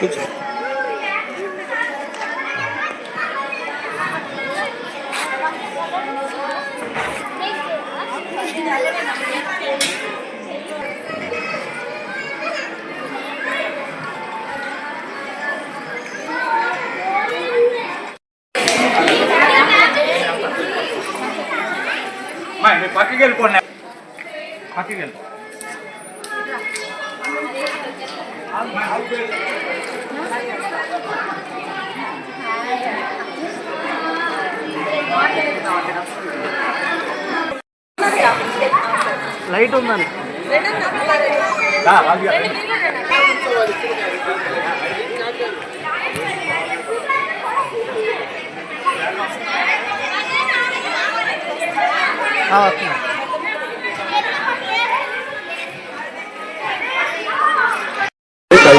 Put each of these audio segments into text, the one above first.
কিছু பாக்கிகள் போனேன் பாக்கிகள் లైట్ ఉందని రా,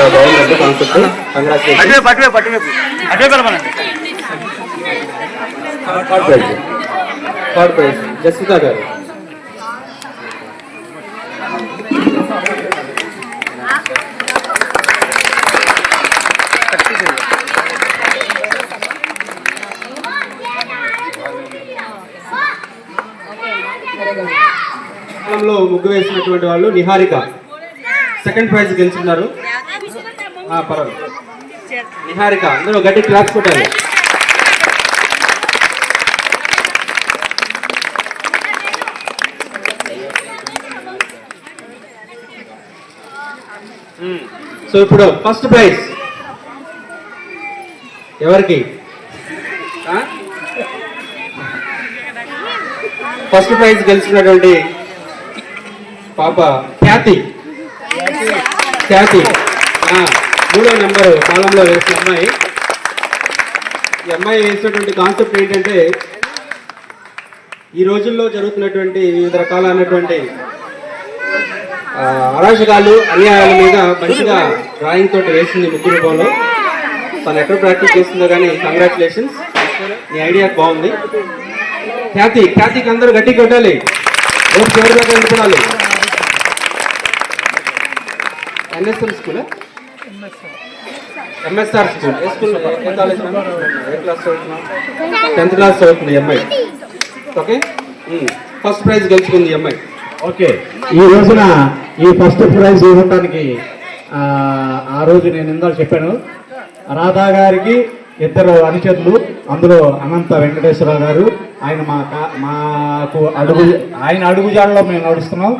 చాలా బాగుందండి కాన్సెప్ట్ కంగ్రాచులేషన్ అటువైపు అటువైపు అటువైపు అటువైపు వెళ్ళమనండి third prize third prize Jaswitha garu లో ముగ్గు వేసినటువంటి వాళ్ళు నిహారిక. సెకండ్ ప్రైజ్ గెలుచున్నారు పర్వాలేదు. నిహారిక అందరూ గట్టి క్లాప్స్ కొట్టాలి సో ఇప్పుడు ఫస్ట్ ప్రైజ్ ఎవరికి? ఫస్ట్ ప్రైజ్ గెలిచినటువంటి పాప ఖ్యాతి. ఖ్యాతి. మూడో నెంబర్ కాలంలో వేసిన అమ్మాయి. ఈ అమ్మాయి వేసినటువంటి కాన్సెప్ట్ ఏంటంటే ఈ రోజుల్లో జరుగుతున్నటువంటి వివిధ రకాలైనటువంటి అరాచకాలు అన్యాయాల మీద మంచిగా డ్రాయింగ్ తోటి వేసింది ముగ్గు రూపంలో. తను ఎక్కడ ప్రాక్టీస్ చేస్తుందో కానీ కంగ్రాచులేషన్స్ నీ ఐడియా బాగుంది. ఖ్యాతి ఖ్యాతికి అందరూ గట్టి కొట్టాలి. ఎవరు చివరి దాకా నిలబడాలి. ఎన్ఎస్ఎల్ స్కూలా? ఎంఎస్ఆర్ స్కూల్ ఏ స్కూల్ ఏ కాలేజ్ మ్యామ్? ఏ క్లాస్ చదువుతున్నావు? టెన్త్ క్లాస్ చదువుతుంది అమ్మాయి ఓకే ఫస్ట్ ప్రైజ్ గెలుచుకుంది అమ్మాయి ఓకే. ఈ రోజున ఈ ఫస్ట్ ప్రైజ్ ఇవ్వటానికి ఆ, ఆ రోజు నేను ఇందాక చెప్పాను. రాధా గారికి ఇద్దరు అనుచరులు అందులో అనంత వెంకటేశ్వరరావు గారు ఆయన మా కా- మాకు అడుగు ఆయన అడుగుజాడలో మేము నడుస్తున్నాం.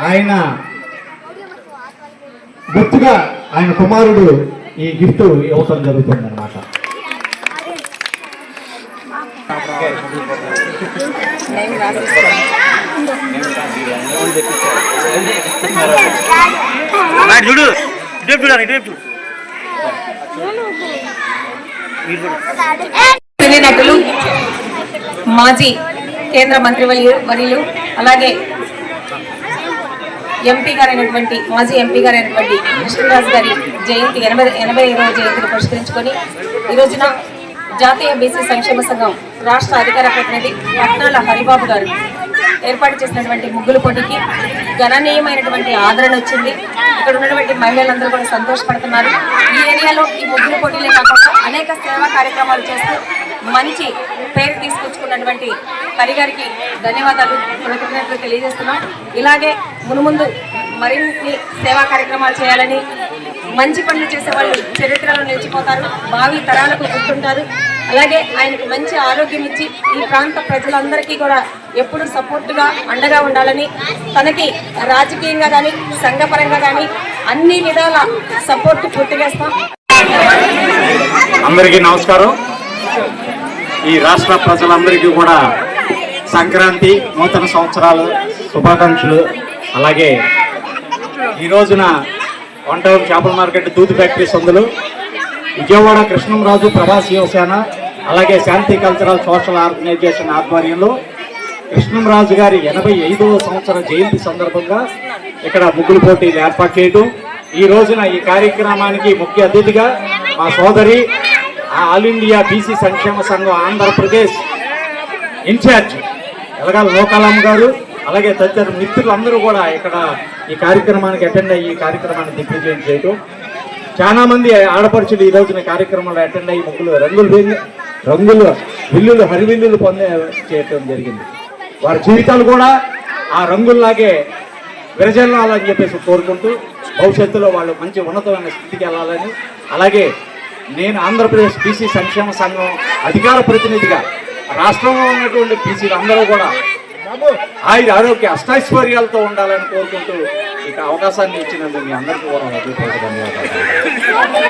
ఆయన గుర్తుగా ఆయన కుమారుడు ఈ గిఫ్ట్ ఇవ్వటం జరుగుతుంది అనమాట చూడు. నటులు మాజీ కేంద్ర మంత్రి వర్యులు అలాగే ఎంపీ గారైనటువంటి మాజీ ఎంపీ గారైనటువంటి కృష్ణరాజు గారి జయంతి ఎనభై ఎనభై ఐదవ జయంతిని పురస్కరించుకొని ఈ రోజున జాతీయ బీసీ సంక్షేమ సంఘం రాష్ట్ర అధికార ప్రతినిధి పట్నాల హరిబాబు గారు ఏర్పాటు చేసినటువంటి ముగ్గుల పోటీకి గణనీయమైనటువంటి ఆదరణ వచ్చింది. ఇక్కడ ఉన్నటువంటి మహిళలందరూ కూడా సంతోషపడుతున్నారు. ఈ ఏరియాలో ఈ ముగ్గులు పోటీలే కాకుండా అనేక సేవా కార్యక్రమాలు చేస్తూ మంచి పేరు తీసుకొచ్చుకున్నటువంటి హరిగారికి ధన్యవాదాలు కృతజ్ఞతలు తెలియజేస్తున్నాం. ఇలాగే మునుముందు మరిన్ని సేవా కార్యక్రమాలు చేయాలని మంచి పనులు చేసే వాళ్ళు చరిత్రలో నిలిచిపోతారు భావి తరాలకు గుర్తుంటారు. అలాగే ఆయనకు మంచి ఆరోగ్యం ఇచ్చి ఈ ప్రాంత ప్రజలందరికీ కూడా ఎప్పుడు సపోర్టుగా అండగా ఉండాలని తనకి రాజకీయంగా కానీ సంఘపరంగా కానీ అన్ని విధాల సపోర్ట్ పూర్తి చేస్తాం. అందరికీ నమస్కారం. ఈ రాష్ట్ర ప్రజలందరికీ కూడా సంక్రాంతి నూతన సంవత్సరాలు శుభాకాంక్షలు. అలాగే ఈ రోజున వన్ టౌన్ చేపల మార్కెట్ దూది ఫ్యాక్టరీ సందులు విజయవాడ కృష్ణంరాజు ప్రభాస్ యువసేన అలాగే శాంతి కల్చరల్ సోషల్ ఆర్గనైజేషన్ ఆధ్వర్యంలో కృష్ణంరాజు గారి ఎనభై ఐదవ సంవత్సర జయంతి సందర్భంగా ఇక్కడ ముగ్గులు పోటీలు ఏర్పాటు చేయటం. ఈ రోజున ఈ కార్యక్రమానికి ముఖ్య అతిథిగా మా సోదరి ఆల్ ఇండియా బీసీ సంక్షేమ సంఘం ఆంధ్రప్రదేశ్ ఇన్ఛార్జ్ ఎలగాల లోకాలమ్మ గారు అలాగే తదితర మిత్రులందరూ కూడా ఇక్కడ ఈ కార్యక్రమానికి అటెండ్ అయ్యి ఈ కార్యక్రమాన్ని దిగ్విజయం చేయటం. చాలా మంది ఆడపడుచులు ఈ రోజున కార్యక్రమంలో అటెండ్ అయ్యి ముగ్గులు రంగులు రంగులు విల్లులు హరివిల్లులు పొందే చేయటం జరిగింది. వారి జీవితాలు కూడా ఆ రంగుల్లాగే విరజల్లాలని చెప్పేసి కోరుకుంటూ భవిష్యత్తులో వాళ్ళు మంచి ఉన్నతమైన స్థితికి వెళ్ళాలని అలాగే నేను ఆంధ్రప్రదేశ్ బీసీ సంక్షేమ సంఘం అధికార ప్రతినిధిగా రాష్ట్రంలో ఉన్నటువంటి బీసీలు అందరూ కూడా ఆయుర ఆరోగ్య అష్టైశ్వర్యాలతో ఉండాలని కోరుకుంటూ ఇక అవకాశాన్ని ఇచ్చినందుకు మీ అందరికీ కూడా అభిప్రాయం ధన్యవాదాలు.